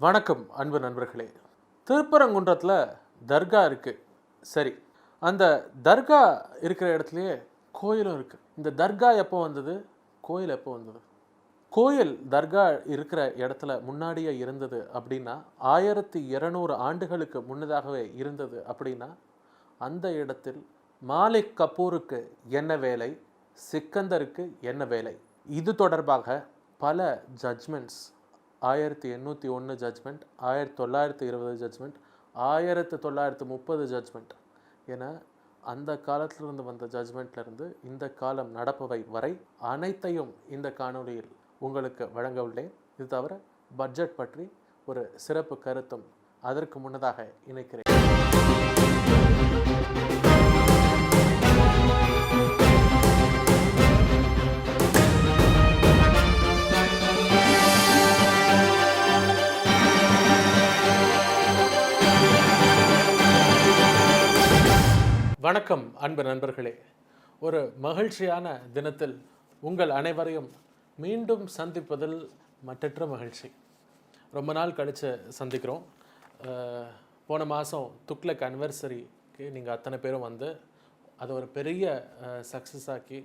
வணக்கம் அன்பு நண்பர்களே. திருப்பரங்குன்றத்தில் தர்கா இருக்குது சரி அந்த தர்கா இருக்கிற இடத்துலையே கோயிலும் இருக்குது இந்த தர்கா எப்போ வந்தது? கோயில் எப்போ வந்தது? கோயில் தர்கா இருக்கிற இடத்துல முன்னாடியே இருந்தது அப்படின்னா ஆயிரத்தி இரநூறு ஆண்டுகளுக்கு முன்னதாகவே இருந்தது அப்படின்னா அந்த இடத்தில் மாலிக் கபூருக்கு என்ன வேலை? சிக்கந்தருக்கு என்ன வேலை? இது தொடர்பாக பல ஜட்ஜ்மெண்ட்ஸ் ஆயிரத்தி எண்ணூற்றி ஒன்று ஜட்ஜ்மெண்ட் ஆயிரத்தி தொள்ளாயிரத்தி இருபது ஜட்ஜ்மெண்ட் ஆயிரத்தி தொள்ளாயிரத்தி முப்பது ஜட்ஜ்மெண்ட் என அந்த காலத்திலிருந்து வந்த ஜட்ஜ்மெண்ட்லேருந்து இந்த காலம் நடப்பவை வரை அனைத்தையும் இந்த காணொலியில் உங்களுக்கு வழங்க உள்ளேன். இது தவிர பட்ஜெட் பற்றி ஒரு சிறப்பு கருத்தும் அதற்கு முன்னதாக இணைக்கிறேன். வணக்கம் அன்பு நண்பர்களே. ஒரு மகிழ்ச்சியான தினத்தில் உங்கள் அனைவரையும் மீண்டும் சந்திப்பதில் மற்றற்ற மகிழ்ச்சி. ரொம்ப நாள் கழித்து சந்திக்கிறோம். போன மாதம் துக்ளக் அனிவர்சரிக்கு நீங்கள் அத்தனை பேரும் வந்து அதை ஒரு பெரிய சக்ஸஸ் ஆக்கி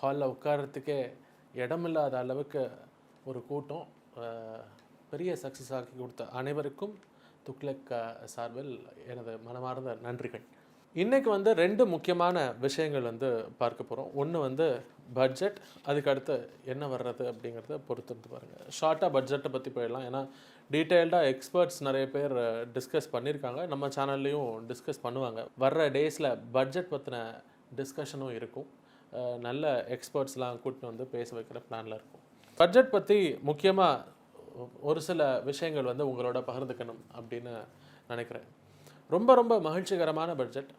ஹாலில் உட்கார்றதுக்கே இடமில்லாத அளவுக்கு ஒரு கூட்டம் பெரிய சக்ஸஸ் ஆக்கி கொடுத்த அனைவருக்கும் துக்ளக் சார்பில் எனது மனமார்ந்த நன்றிகள். இன்றைக்கு வந்து ரெண்டு முக்கியமான விஷயங்கள் வந்து பார்க்க போகிறோம் ஒன்று வந்து பட்ஜெட் அதுக்கு அடுத்து என்ன வர்றது அப்படிங்கிறத பொறுத்து பாருங்கள் ஷார்ட்டாக பட்ஜெட்டை பற்றி போயிடலாம். ஏன்னா டீட்டெயில்டாக எக்ஸ்பர்ட்ஸ் நிறைய பேர் டிஸ்கஸ் பண்ணியிருக்காங்க. நம்ம சேனல்லையும் டிஸ்கஸ் பண்ணுவாங்க. வர்ற டேஸில் பட்ஜெட் பற்றின டிஸ்கஷனும் இருக்கும். நல்ல எக்ஸ்பர்ட்ஸ்லாம் கூட்டின்னு வந்து பேச வைக்கிற பிளானில் இருக்கும். பட்ஜெட் பற்றி முக்கியமாக ஒரு சில விஷயங்கள் வந்து உங்களோட பகிர்ந்துக்கணும் அப்படின்னு நினைக்கிறேன். ரொம்ப ரொம்ப மகிழ்ச்சிகரமான பட்ஜெட்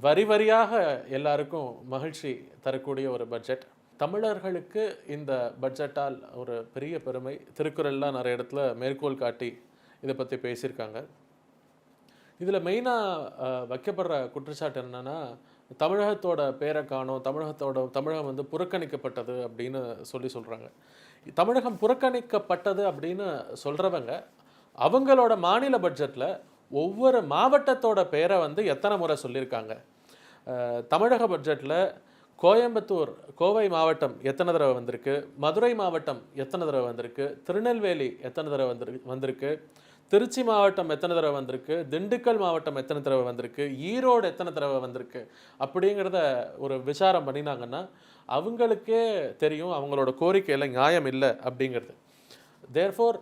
வரி வரியாக எல்லாருக்கும் மகிழ்ச்சி தரக்கூடிய ஒரு பட்ஜெட் தமிழர்களுக்கு இந்த பட்ஜெட்டால் ஒரு பெரிய பெருமை. திருக்குறள்லாம் நிறைய இடத்துல மேற்கோள் காட்டி இதை பற்றி பேசியிருக்காங்க. இதில் மெயினாக வைக்கப்படுற குற்றச்சாட்டு என்னென்னா தமிழகத்தோட பேரை காணும் தமிழகத்தோட தமிழகம் வந்து புறக்கணிக்கப்பட்டது அப்படின்னு சொல்லி சொல்கிறாங்க தமிழகம் புறக்கணிக்கப்பட்டது அப்படின்னு சொல்கிறவங்க அவங்களோட மாநில பட்ஜெட்டில் ஒவ்வொரு மாவட்டத்தோட பேரை வந்து எத்தனை முறை சொல்லியிருக்காங்க? தமிழக பட்ஜெட்டில் கோயம்புத்தூர் கோவை மாவட்டம் எத்தனை தடவை வந்திருக்கு? மதுரை மாவட்டம் எத்தனை தடவை வந்திருக்கு? திருநெல்வேலி எத்தனை தடவை வந்துரு வந்திருக்கு? திருச்சி மாவட்டம் எத்தனை தடவை வந்திருக்கு? திண்டுக்கல் மாவட்டம் எத்தனை தடவை வந்திருக்கு? ஈரோடு எத்தனை தடவை வந்திருக்கு? அப்படிங்கிறத ஒரு விசாரம் பண்ணினாங்கன்னா அவங்களுக்கே தெரியும் அவங்களோட கோரிக்கையில் நியாயம் இல்லை அப்படிங்கிறது. தேர்ஃபோர்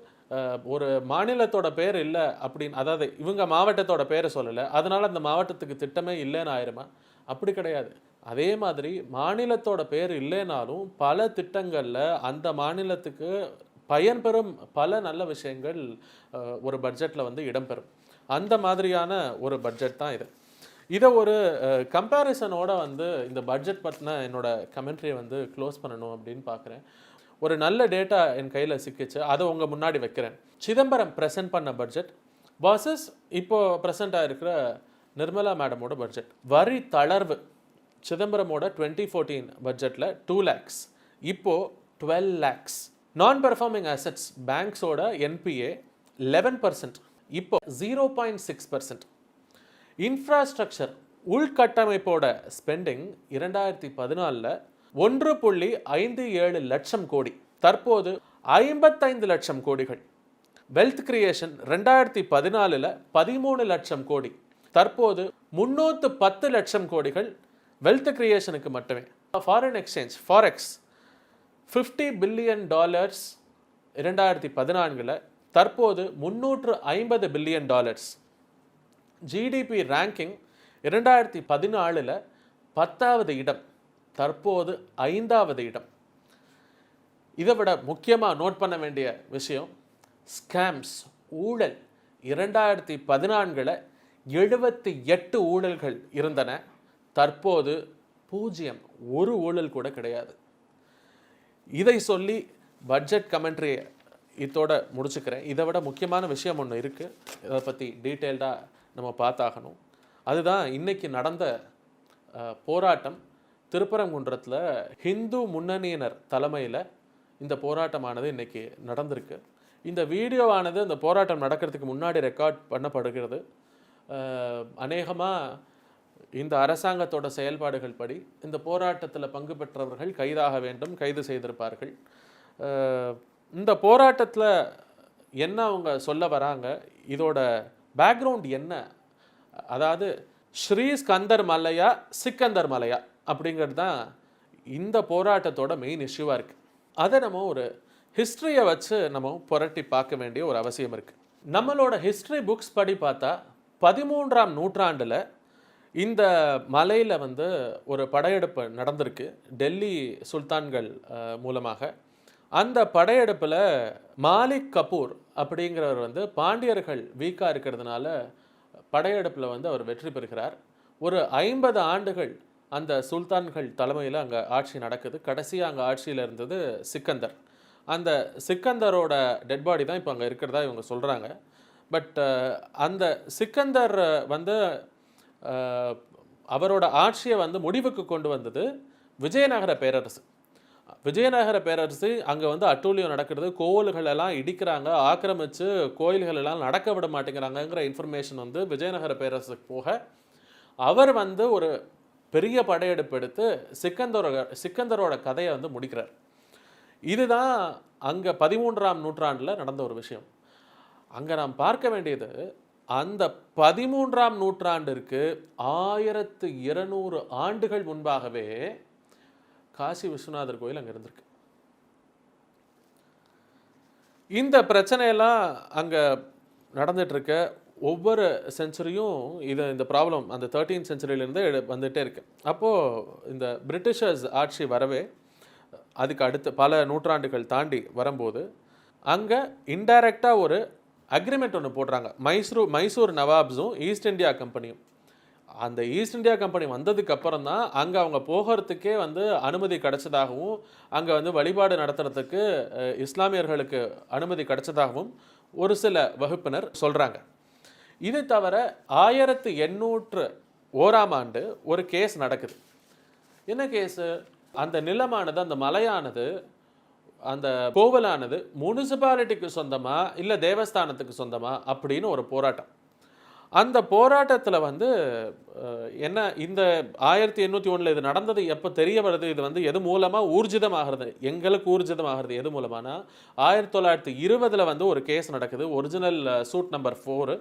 ஒரு மாநிலத்தோட பேர் இல்லை அப்படின்னு அதாவது இவங்க மாவட்டத்தோட பேரை சொல்லலை. அதனால் அந்த மாவட்டத்துக்கு திட்டமே இல்லைன்னு ஆயிருமா? அப்படி கிடையாது. அதே மாதிரி மாநிலத்தோட பேர் இல்லைனாலும் பல திட்டங்களில் அந்த மாநிலத்துக்கு பயன்பெறும் பல நல்ல விஷயங்கள் ஒரு பட்ஜெட்டில் வந்து இடம்பெறும் அந்த மாதிரியான ஒரு பட்ஜெட் தான் இது. இதை ஒரு கம்பேரிசனோட வந்து இந்த பட்ஜெட் பற்றின என்னோட கமெண்ட்ரியை வந்து க்ளோஸ் பண்ணணும் அப்படின்னு பார்க்குறேன் ஒரு நல்ல டேட்டா என் கையில் சிக்கிச்சு அதை உங்கள் முன்னாடி வைக்கிறேன். சிதம்பரம் ப்ரெசென்ட் பண்ண பட்ஜெட் வாசஸ் இப்போது ப்ரெசென்ட்டாக இருக்கிற நிர்மலா மேடமோட பட்ஜெட் வரி தளர்வு சிதம்பரமோட டுவெண்ட்டி ஃபோர்டீன் பட்ஜெட்டில் டூ லேக்ஸ் இப்போது twelve lakhs non performing assets பேங்க்ஸோட NPA eleven percent இப்போ zero point six percent infrastructure உள்கட்டமைப்போட spending இரண்டாயிரத்தி பதினாலில் ஒன்று புள்ளி ஐந்து ஏழு லட்சம் கோடி. தற்போது ஐம்பத்தைந்து லட்சம் கோடிகள். வெல்த் கிரியேஷன் ரெண்டாயிரத்தி பதினாலில் பதிமூணு லட்சம் கோடி. தற்போது முன்னூற்று பத்து லட்சம் கோடிகள் வெல்த் கிரியேஷனுக்கு மட்டுமே. Foreign exchange forex fifty billion dollars இரண்டாயிரத்தி பதினான்கில் தற்போது முன்னூற்று ஐம்பது பில்லியன் டாலர்ஸ் ஜிடிபி ரேங்கிங் இரண்டாயிரத்தி பதினாலில் பத்தாவது இடம். தற்போது ஐந்தாவது இடம். இதை விட முக்கியமாக நோட் பண்ண வேண்டிய விஷயம் ஸ்கேம்ஸ் ஊழல். இரண்டாயிரத்தி பதினான்கில் எழுபத்தி எட்டு ஊழல்கள் இருந்தன. தற்போது பூஜ்ஜியம் ஒரு ஊழல் கூட கிடையாது. இதை சொல்லி பட்ஜெட் கமெண்ட்ரி இதோட முடிச்சுக்கிறேன். இதை விட முக்கியமான விஷயம் ஒன்று இருக்குது இதை பற்றி டீட்டெயில்டாக நம்ம பார்த்தாகணும். அதுதான் இன்றைக்கி நடந்த போராட்டம். திருப்பரங்குன்றத்தில் ஹிந்து முன்னணியினர் தலைமையில் இந்த போராட்டமானது இன்றைக்கி நடந்திருக்கு. இந்த வீடியோவானது இந்த போராட்டம் நடக்கிறதுக்கு முன்னாடி ரெக்கார்ட் பண்ணப்படுகிறது. அநேகமாக இந்த அரசாங்கத்தோட செயல்பாடுகள் படி இந்த போராட்டத்தில் பங்கு பெற்றவர்கள் கைதாக வேண்டும் கைது செய்திருப்பார்கள். இந்த போராட்டத்தில் என்ன அவங்க சொல்ல வராங்க? இதோட பேக்ரவுண்ட் என்ன? அதாவது ஸ்ரீ ஸ்கந்தர் மலையா சிக்கந்தர் மலையா அப்படிங்கிறது தான் இந்த போராட்டத்தோட மெயின் இஷ்யூவாக இருக்குது அதை நம்ம ஒரு ஹிஸ்ட்ரியை வச்சு நம்ம புரட்டி பார்க்க வேண்டிய ஒரு அவசியம் இருக்குது நம்மளோட ஹிஸ்ட்ரி புக்ஸ் படி பார்த்தா பதிமூன்றாம் நூற்றாண்டில் இந்த மலையில் வந்து ஒரு படையெடுப்பு நடந்திருக்கு. டெல்லி சுல்தான்கள் மூலமாக. அந்த படையெடுப்பில் மாலிக் கபூர் அப்படிங்கிறவர் வந்து பாண்டியர்கள் வீக்காக இருக்கிறதுனால படையெடுப்பில் வந்து அவர் வெற்றி பெறுகிறார். ஒரு ஐம்பது ஆண்டுகள் அந்த சுல்தான்கள் தலைமையில் அங்கே ஆட்சி நடக்குது. கடைசியாக அங்கே ஆட்சியில் இருந்தது சிக்கந்தர். அந்த சிக்கந்தரோட டெட் பாடி தான் இப்போ அங்கே இருக்கிறதா இவங்க சொல்கிறாங்க பட் அந்த சிக்கந்தர் வந்து அவரோட ஆட்சியை வந்து முடிவுக்கு கொண்டு வந்தது விஜயநகர பேரரசு. விஜயநகர பேரரசு அங்கே வந்து அட்டூழியம் நடக்கிறது. கோவில்கள் எல்லாம் இடிக்கிறாங்க. ஆக்கிரமித்து கோயில்கள் எல்லாம் நடக்க விட மாட்டேங்கிறாங்கங்கிற இன்ஃபர்மேஷன் வந்து விஜயநகர பேரரசுக்கு போக அவர் வந்து ஒரு பெரிய படையெடுப்பு எடுத்து சிக்கந்தரோட சிக்கந்தரோட கதையை வந்து முடிக்கிறார். இதுதான் அங்கே பதிமூன்றாம் நூற்றாண்டில் நடந்த ஒரு விஷயம். அங்கே நாம் பார்க்க வேண்டியது அந்த பதிமூன்றாம் நூற்றாண்டிற்கு ஆயிரத்து இருநூறு ஆண்டுகள் முன்பாகவே காசி விஸ்வநாதர் கோயில் அங்கே இருந்திருக்கு. இந்த பிரச்சனையெல்லாம் அங்கே நடந்துட்டுருக்க ஒவ்வொரு செஞ்சுரியும் இது இந்த ப்ராப்ளம் அந்த தேர்ட்டீன் செஞ்சுரியிலேருந்து வந்துகிட்டே இருக்கு. அப்போது இந்த பிரிட்டிஷர்ஸ் ஆட்சி வரவே அதுக்கு அடுத்து பல நூற்றாண்டுகள் தாண்டி வரும்போது அங்கே இன்டைரக்டாக ஒரு அக்ரிமெண்ட் ஒன்று போடுறாங்க. மைசூர் மைசூர் நவாப்ஸும் ஈஸ்ட் இந்தியா கம்பெனியும் அந்த ஈஸ்ட் இந்தியா கம்பெனி வந்ததுக்கு அப்புறம் தான் அங்கே அவங்க போகிறதுக்கே வந்து அனுமதி கிடைச்சதாகவும் அங்கே வந்து வழிபாடு நடத்துறதுக்கு இஸ்லாமியர்களுக்கு அனுமதி கிடைச்சதாகவும் ஒரு சில வகுப்பினர் சொல்கிறாங்க இது தவிர ஆயிரத்து எண்ணூற்று ஓராம் ஆண்டு ஒரு கேஸ் நடக்குது. என்ன கேஸு அந்த நிலமானது அந்த மலையானது அந்த கோவிலானது முனிசிபாலிட்டிக்கு சொந்தமாக இல்லை தேவஸ்தானத்துக்கு சொந்தமாக அப்படின்னு ஒரு போராட்டம். அந்த போராட்டத்தில் வந்து என்ன இந்த ஆயிரத்தி எண்ணூற்றி ஒன்றில் இது நடந்தது எப்போ தெரிய வருது இது வந்து எது மூலமாக ஊர்ஜிதமாகிறது எங்களுக்கு ஊர்ஜிதமாகிறது எது மூலமானா ஆயிரத்தி தொள்ளாயிரத்தி இருபதில் வந்து ஒரு கேஸ் நடக்குது ஒரிஜினல் சூட் நம்பர் ஃபோரு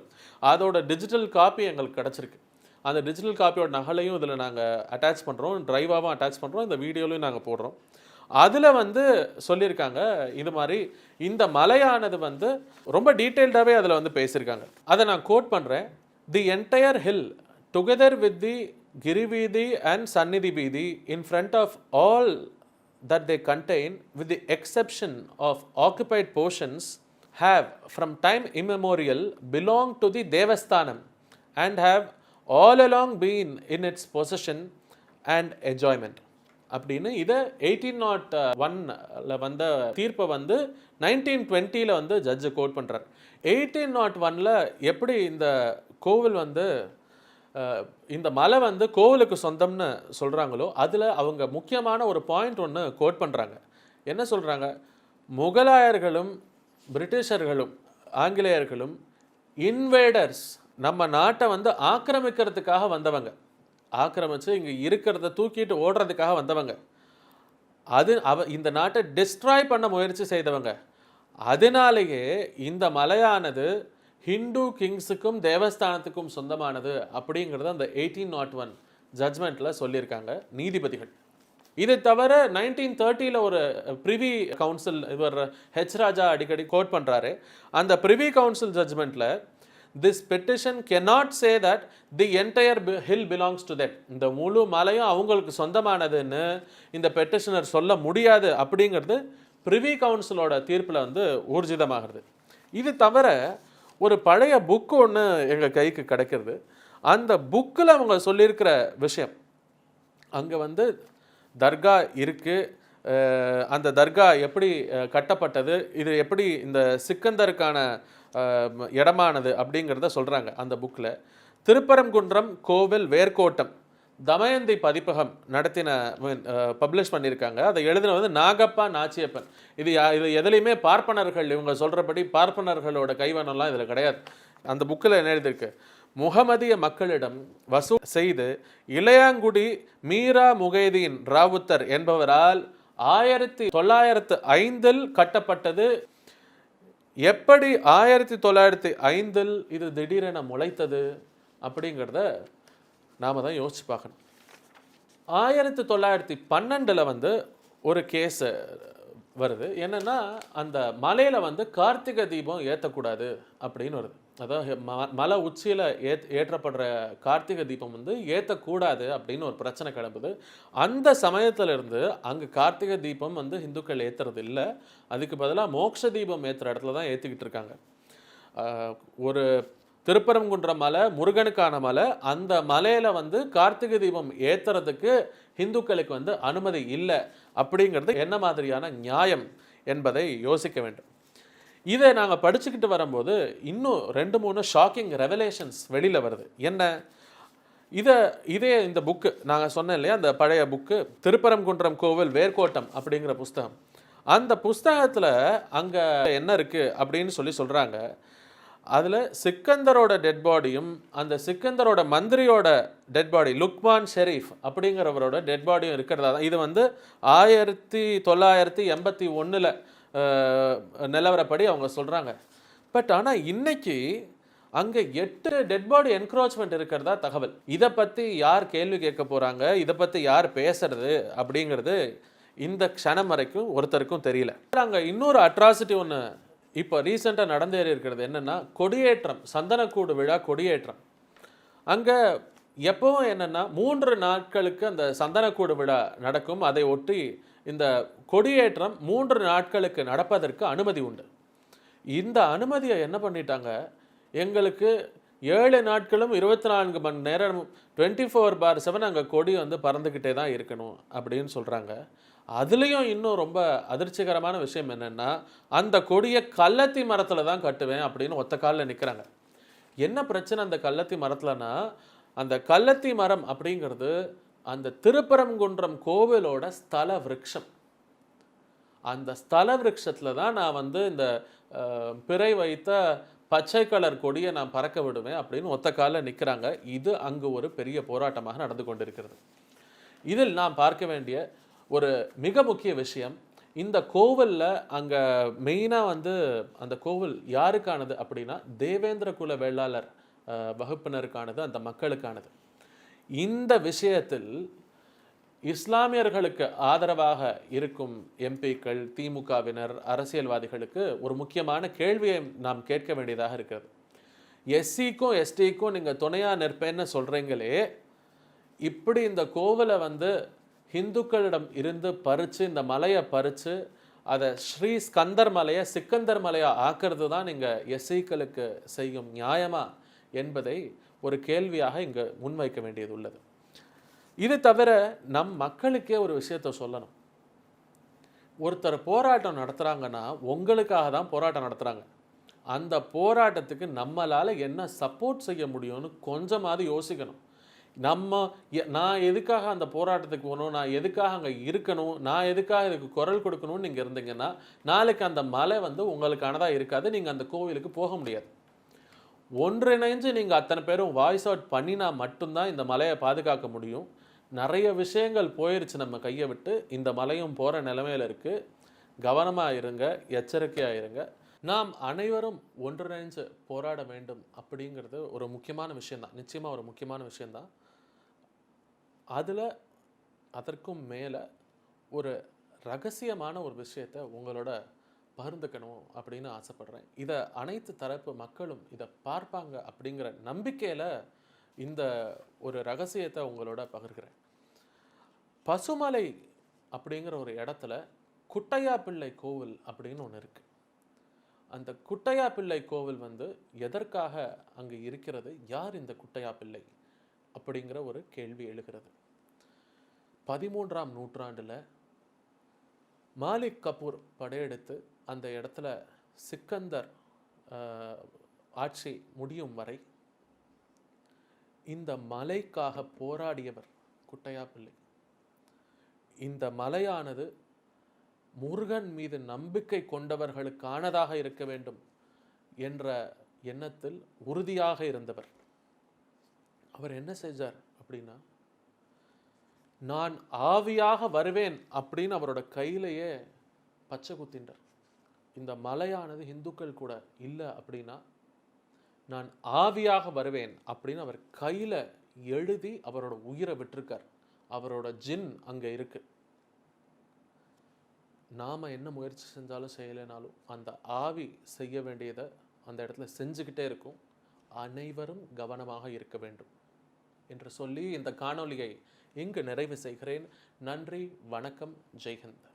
அதோட டிஜிட்டல் காப்பி எங்களுக்கு கிடச்சிருக்கு. அந்த டிஜிட்டல் காப்பியோட நகலையும் இதில் நாங்கள் அட்டாச் பண்ணுறோம் ட்ரைவாகவும் அட்டாச் பண்ணுறோம் இந்த வீடியோலையும் நாங்கள் போடுறோம். அதில் வந்து சொல்லியிருக்காங்க இது மாதிரி இந்த மலையானது வந்து ரொம்ப டீட்டெயில்டாகவே அதில் வந்து பேசியிருக்காங்க. அதை நான் கோட் பண்ணுறேன் The entire hill together with the கிரிவீதி and சந்நிதி வீதி in front of all that they contain, with the exception of occupied portions, have from time immemorial belonged to the Devasthanam and have all along been in its possession and enjoyment. அப்படின்னு இதை eighteen not ஒன்ல வந்த தீர்ப்பை வந்து nineteen டுவெண்ட்டியில் வந்து judge quote பண்ணுறார் eighteen not ஒனில் எப்படி இந்த கோவில் வந்து இந்த மலை வந்து கோவிலுக்கு சொந்தம்னு சொல்கிறாங்களோ அதில் அவங்க முக்கியமான ஒரு பாயிண்ட் ஒன்று கோட் பண்ணுறாங்க என்ன சொல்கிறாங்க முகலாயர்களும் பிரிட்டிஷர்களும் ஆங்கிலேயர்களும் இன்வேடர்ஸ் நம்ம நாட்டை வந்து ஆக்கிரமிக்கிறதுக்காக வந்தவங்க. ஆக்கிரமித்து இங்கே இருக்கிறத தூக்கிட்டு ஓடுறதுக்காக வந்தவங்க. அது அவ இந்த நாட்டை டிஸ்ட்ராய் பண்ண முயற்சி செய்தவங்க. அதனாலேயே இந்த மலையானது ஹிந்து கிங்ஸுக்கும் தேவஸ்தானத்துக்கும் சொந்தமானது அப்படிங்கிறது அந்த எயிட்டீன் நாட் ஒன் ஜட்மெண்ட்டில் சொல்லியிருக்காங்க நீதிபதிகள். இது தவிர நைன்டீன் தேர்ட்டியில் ஒரு ப்ரிவி கவுன்சில் இவர் ஹெச் ராஜா அடிக்கடி கோட் பண்ணுறாரு அந்த privy council ஜட்மெண்ட்டில் this petition cannot say that the entire hill belongs to that இந்த முழு மலையும் அவங்களுக்கு சொந்தமானதுன்னு இந்த பெட்டிஷனர் சொல்ல முடியாது அப்படிங்கிறது ப்ரிவி கவுன்சிலோட தீர்ப்பில் வந்து ஊர்ஜிதமாகிறது. இது தவிர ஒரு பழைய புக்கு ஒன்று எங்கள் கைக்கு கிடைக்கிறது. அந்த புக்கில் அவங்க சொல்லியிருக்கிற விஷயம். அங்கே வந்து தர்கா இருக்குது அந்த தர்கா எப்படி கட்டப்பட்டது இது எப்படி இந்த சிக்கந்தருக்கான இடமானது அப்படிங்கிறத சொல்கிறாங்க அந்த புக்கில் திருப்பரங்குன்றம் கோவில் வேர்க்கோட்டம். தமயந்தி பதிப்பகம் நடத்தின பப்ளிஷ் பண்ணியிருக்காங்க. அதை எழுதின வந்து நாகப்பா நாச்சியப்பன். இது யா- இது எதுலேயுமே பார்ப்பனர்கள் இவங்க சொல்கிறபடி பார்ப்பனர்களோட கைவனம்லாம் இதில் கிடையாது. அந்த புக்கில் என்ன எழுதியிருக்கு? முகமதிய மக்களிடம் வசூல் செய்து இளையாங்குடி மீரா முகைதீன் ராவுத்தர் என்பவரால் ஆயிரத்தி தொள்ளாயிரத்து ஐந்தில் கட்டப்பட்டது. எப்படி ஆயிரத்தி தொள்ளாயிரத்தி ஐந்தில் இது திடீரென முளைத்தது அப்படிங்கிறத நாம தான் யோசிச்சு பார்க்கணும். ஆயிரத்தி தொள்ளாயிரத்தி பன்னெண்டில் வந்து ஒரு கேஸ் வருது. என்னென்னா அந்த மலையில் வந்து கார்த்திகை தீபம் ஏற்றக்கூடாது அப்படின்னு வருது. அதாவது ம- மலை உச்சியில் ஏத் ஏற்றப்படுற கார்த்திகை தீபம் வந்து ஏற்றக்கூடாது அப்படின்னு ஒரு பிரச்சனை கிளம்புது. அந்த சமயத்திலிருந்து அங்கே கார்த்திகை தீபம் வந்து இந்துக்கள் ஏற்றுறது இல்லை. அதுக்கு பதிலாக மோட்ச தீபம் ஏற்றுற இடத்துல தான் ஏற்றிக்கிட்டு இருக்காங்க. ஒரு திருப்பரங்குன்றம் மலை முருகனுக்கான மலை அந்த மலையில் வந்து கார்த்திகை தீபம் ஏற்றுறதுக்கு இந்துக்களுக்கு வந்து அனுமதி இல்லை அப்படிங்கிறது என்ன மாதிரியான நியாயம் என்பதை யோசிக்க வேண்டும். இதை நாங்கள் படிச்சுக்கிட்டு வரும்போது இன்னும் ரெண்டு மூணு ஷாக்கிங் ரெவலேஷன்ஸ் வெளியில் வருது. என்ன? இதை இதே இந்த புக்கு நாங்கள் சொன்னேன் இல்லையா அந்த பழைய புக்கு திருப்பரங்குன்றம் கோவில் வேர்க்கோட்டம் அப்படிங்கிற புஸ்தகம். அந்த புஸ்தகத்தில் அங்கே என்ன இருக்குது அப்படின்னு சொல்லி சொல்கிறாங்க அதில் சிக்கந்தரோட டெட் பாடியும் அந்த சிக்கந்தரோட மந்திரியோட டெட் பாடி லுக்மான் ஷெரீஃப் அப்படிங்கிறவரோட டெட் பாடியும் இருக்கிறதா? தான் இது வந்து ஆயிரத்தி தொள்ளாயிரத்தி எண்பத்தி ஒன்றில் நிலவரப்படி அவங்க சொல்கிறாங்க பட் ஆனால் இன்னைக்கு அங்கே எட்டு டெட் பாடி என்க்ரோச்மெண்ட் இருக்கிறதா தகவல். இதை பற்றி யார் கேள்வி கேட்க போகிறாங்க இதை பற்றி யார் பேசுறது? அப்படிங்கிறது இந்த க்ஷணம் வரைக்கும் ஒருத்தருக்கும் தெரியல. அங்கே இன்னொரு அட்ராசிட்டி ஒன்று இப்போ ரீசெண்டாக நடந்தேறி இருக்கிறது என்னென்னா கொடியேற்றம் சந்தனக்கூடு விழா கொடியேற்றம். அங்கே எப்பவும் என்னென்னா மூன்று நாட்களுக்கு அந்த சந்தனக்கூடு விழா நடக்கும். அதை ஒட்டி இந்த கொடியேற்றம் மூன்று நாட்களுக்கு நடப்பதற்கு அனுமதி உண்டு. இந்த அனுமதியை என்ன பண்ணிட்டாங்க? எங்களுக்கு ஏழு நாட்களும் இருபத்தி நான்கு மணி நேரம் டுவெண்ட்டி ஃபோர் பார் செவன் அங்கே கொடி வந்து பறந்துக்கிட்டே தான் இருக்கணும் அப்படின்னு சொல்கிறாங்க அதுலேயும் இன்னும் ரொம்ப அதிர்ச்சிகரமான விஷயம் என்னென்னா அந்த கொடியை கள்ளத்தி மரத்தில் தான் கட்டுவேன் அப்படின்னு ஒத்த காலில் நிற்கிறாங்க என்ன பிரச்சனை அந்த கள்ளத்தி மரத்தில்னா அந்த கள்ளத்தி மரம் அப்படிங்கிறது அந்த திருப்பரங்குன்றம் கோவிலோட ஸ்தல விரக்ஷம் அந்த ஸ்தல விரக்ஷத்தில் தான் நான் வந்து இந்த பிறை வைத்த பச்சை கலர் கொடியை நான் பறக்க விடுவேன் அப்படின்னு ஒத்த காலில் நிற்கிறாங்க இது அங்கு ஒரு பெரிய போராட்டமாக நடந்து கொண்டிருக்கிறது. இதில் நாம் பார்க்க வேண்டிய ஒரு மிக முக்கிய விஷயம். இந்த கோவிலில் அங்கே மெயினாக வந்து அந்த கோவில் யாருக்கானது அப்படின்னா தேவேந்திர குல வேளாளர் வகுப்பினருக்கானது அந்த மக்களுக்கானது. இந்த விஷயத்தில் இஸ்லாமியர்களுக்கு ஆதரவாக இருக்கும் எம்பிக்கள் திமுகவினர் அரசியல்வாதிகளுக்கு ஒரு முக்கியமான கேள்வியை நாம் கேட்க வேண்டியதாக இருக்கிறது. எஸ்சிக்கும் எஸ்டிக்கும் நீங்கள் துணையாக நிற்பேன்னு சொல்கிறீங்களே இப்படி இந்த கோவிலை வந்து ஹிந்துக்களிடம் இருந்து பறித்து இந்த மலையை பறித்து அதை ஸ்ரீ ஸ்கந்தர் மலையை சிக்கந்தர் மலையாக ஆக்கிறது தான் நீங்கள் எஸ்ஐக்களுக்கு செய்யும் நியாயமா என்பதை ஒரு கேள்வியாக இங்கே முன்வைக்க வேண்டியது உள்ளது. இது தவிர நம் மக்களுக்கே ஒரு விஷயத்த சொல்லணும். ஒருத்தர் போராட்டம் நடத்துகிறாங்கன்னா உங்களுக்காக தான் போராட்டம் நடத்துகிறாங்க அந்த போராட்டத்துக்கு நம்மளால் என்ன சப்போர்ட் செய்ய முடியும்னு கொஞ்சமாவது யோசிக்கணும். நம்ம எ- நான் எதுக்காக அந்த போராட்டத்துக்கு போகணும்? நான் எதுக்காக அங்கே இருக்கணும்? நான் எதுக்காக இதுக்கு குரல் கொடுக்கணும்னு நீங்கள் இருந்தீங்கன்னா நாளைக்கு அந்த மலை வந்து உங்களுக்கானதாக இருக்காது. நீங்கள் அந்த கோவிலுக்கு போக முடியாது. ஒன்றிணைஞ்சு நீங்கள் அத்தனை பேரும் வாய்ஸ் அவுட் பண்ணினா மட்டும்தான் இந்த மலையை பாதுகாக்க முடியும். நிறைய விஷயங்கள் போயிடுச்சு நம்ம கையை விட்டு. இந்த மலையும் போகிற நிலமையில் இருக்குது கவனமாக இருங்க எச்சரிக்கையாக இருங்க. நாம் அனைவரும் ஒன்றிணைஞ்சு போராட வேண்டும் அப்படிங்கிறது ஒரு முக்கியமான விஷயந்தான் நிச்சயமாக ஒரு முக்கியமான விஷயந்தான் அதில் அதற்கும் மேலே ஒரு ரகசியமான ஒரு விஷயத்தை உங்களோட பகிர்ந்துக்கணும் அப்படின்னு ஆசைப்படுறேன். இதை அனைத்து தரப்பு மக்களும் இதை பார்ப்பாங்க அப்படிங்கிற நம்பிக்கையில் இந்த ஒரு ரகசியத்தை உங்களோட பகிர்கிறேன். பசுமலை அப்படிங்கிற ஒரு இடத்துல குட்டையா பிள்ளை கோவில் அப்படின்னு ஒன்று இருக்குது அந்த குட்டையா பிள்ளை கோவில் வந்து எதற்காக அங்கே இருக்கிறது? யார் இந்த குட்டையா பிள்ளை அப்படிங்கிற ஒரு கேள்வி எழுகிறது. பதிமூன்றாம் நூற்றாண்டில் மாலிக் கபூர் படையெடுத்து அந்த இடத்துல சிக்கந்தர் ஆட்சி முடியும் வரை இந்த மலைக்காக போராடியவர் குட்டையா பிள்ளை இந்த மலையானது முருகன் மீது நம்பிக்கை கொண்டவர்களுக்கானதாக இருக்க வேண்டும் என்ற எண்ணத்தில் உறுதியாக இருந்தவர். அவர் என்ன செஞ்சார் அப்படின்னா நான் ஆவியாக வருவேன் அப்படின்னு அவரோட கையிலேயே பச்சை குத்தின்றார். இந்த மலையானது இந்துக்கள் கூட இல்லை அப்படின்னா நான் ஆவியாக வருவேன் அப்படின்னு அவர் கையில் எழுதி அவரோட உயிரை விட்டிருக்கார். அவரோட ஜின் அங்கே இருக்கு. நாம் என்ன முயற்சி செஞ்சாலும் செய்யலைனாலும் அந்த ஆவி செய்ய வேண்டியதை அந்த இடத்துல செஞ்சுக்கிட்டே இருக்கும். அனைவரும் கவனமாக இருக்க வேண்டும். என்று சொல்லி இந்த காணொளியை இங்கு நிறைவு செய்கிறேன். நன்றி வணக்கம் ஜெய்ஹிந்த்.